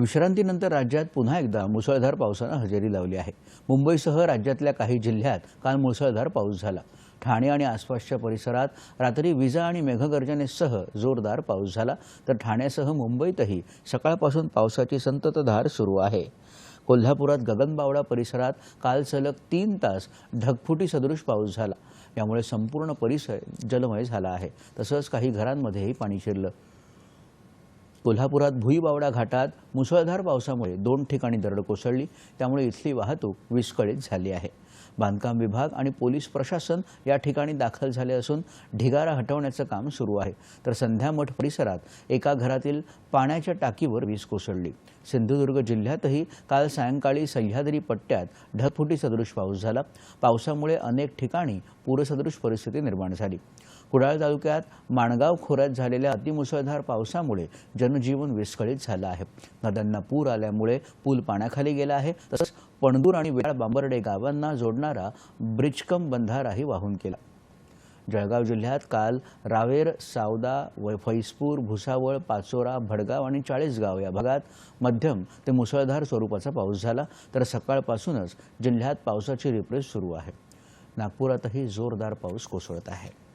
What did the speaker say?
विश्रांतीनंतर राज्यात पुन्हा एकदा मुसळधार पावसानं हजेरी लावली आहे. मुंबईसह राज्यातल्या काही जिल्ह्यात काल मुसळधार पाऊस झाला. ठाणे आणि आसपासच्या परिसरात रात्री विजा आणि मेघगर्जनेसह जोरदार पाऊस झाला. तर ठाण्यासह मुंबईतही सकाळपासून पावसाची संततधार सुरू आहे. कोल्हापुरात गगनबावडा परिसरात काल सलग तीन तास ढगफुटी सदृश पाऊस झाला. यामुळे संपूर्ण परिसर जलमय झाला आहे. तसंच काही घरांमध्येही पाणी शिरलं. कोल्हापुरात भुईबावडा घाटात मुसळधार पावसामुळे दोन ठिकाणी दरड कोसळली. त्यामुळे इथली वाहतूक विस्कळीत झाली आहे. बांधकाम विभाग आणि पोलीस प्रशासन या ठिकाणी दाखल झाले असून ढिगारा हटवण्याचं काम सुरू आहे. तर संध्यामठ परिसरात एका घरातील पाण्याच्या टाकीवर वीज कोसळली. सिंधुदुर्ग जिल्ह्यातही काल सायंकाळी सह्याद्री पट्ट्यात ढगफुटी सदृश पाऊस झाला. पावसामुळे अनेक ठिकाणी पूरसदृश परिस्थिती निर्माण झाली. कुडाळ तालुक्यात माणगाव खोऱ्यात झालेल्या अतिमुसळधार पावसामुळे जनजीवन विस्कळीत झालं आहे. नद्यांना पूर आल्यामुळे पूल पाण्याखाली गेला आहे. तसंच पणदूर आणि वेळाळ बांबर्डे गावांना जोडणारा ब्रिजकम बंधाराही वाहून गेला. जळगाव जिल्ह्यात काल रावेर सावदा व फैसपूर भुसावळ पाचोरा भडगाव आणि चाळीसगाव या भागात मध्यम ते मुसळधार स्वरूपाचा पाऊस झाला. तर सकाळपासूनच जिल्ह्यात पावसाची रिप्रेस सुरू आहे. नागपुरातही जोरदार पाऊस कोसळत आहे.